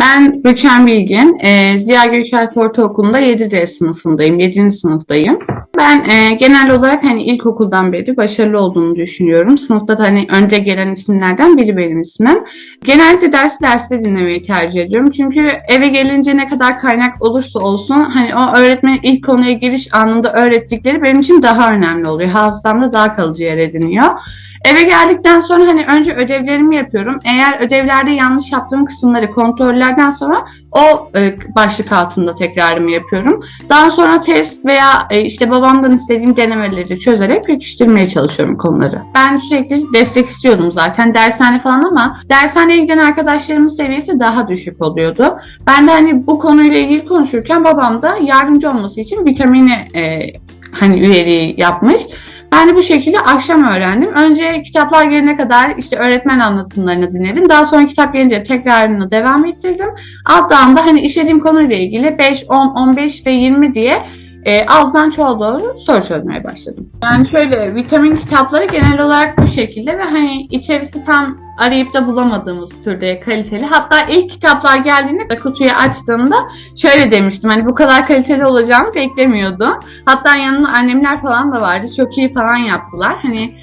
Ben Rüken Bilgin, e, Ziya Gökalp Ortaokulu'nda 7D sınıfındayım, 7. sınıftayım. Ben e, genel olarak hani ilkokuldan beri başarılı olduğunu düşünüyorum. Sınıfta da hani önde gelen isimlerden biri benim ismim. Genellikle ders derste dinlemeyi tercih ediyorum. Çünkü eve gelince ne kadar kaynak olursa olsun hani o öğretmenin ilk konuya giriş anında öğrettikleri benim için daha önemli oluyor. Hafızamda daha kalıcı yer ediniyor. Eve geldikten sonra hani önce ödevlerimi yapıyorum. Eğer ödevlerde yanlış yaptığım kısımları kontrollerden sonra o e, başlık altında tekrarımı yapıyorum. Daha sonra test veya e, işte babamdan istediğim denemeleri çözerek pekiştirmeye çalışıyorum konuları. Ben sürekli destek istiyordum zaten dershane falan ama dershaneye giden arkadaşlarımın seviyesi daha düşük oluyordu. Ben de hani bu konuyla ilgili konuşurken babam da yardımcı olması için vitamini e, hani üyeliği yapmış. Ben de bu şekilde akşam öğrendim. Önce kitaplar gelene kadar işte öğretmen anlatımlarını dinledim. Daha sonra kitap gelince tekrarını devam ettirdim. Alttan da hani işlediğim konuyla ilgili 5, 10, 15 ve 20 diye e, azdan çoğa doğru soru çözmeye başladım. Yani şöyle vitamin kitapları genel olarak bu şekilde ve hani içerisi tam arayıp da bulamadığımız türde kaliteli. Hatta ilk kitaplar geldiğinde kutuyu açtığımda şöyle demiştim hani bu kadar kaliteli olacağını beklemiyordum. Hatta yanında annemler falan da vardı. Çok iyi falan yaptılar. Hani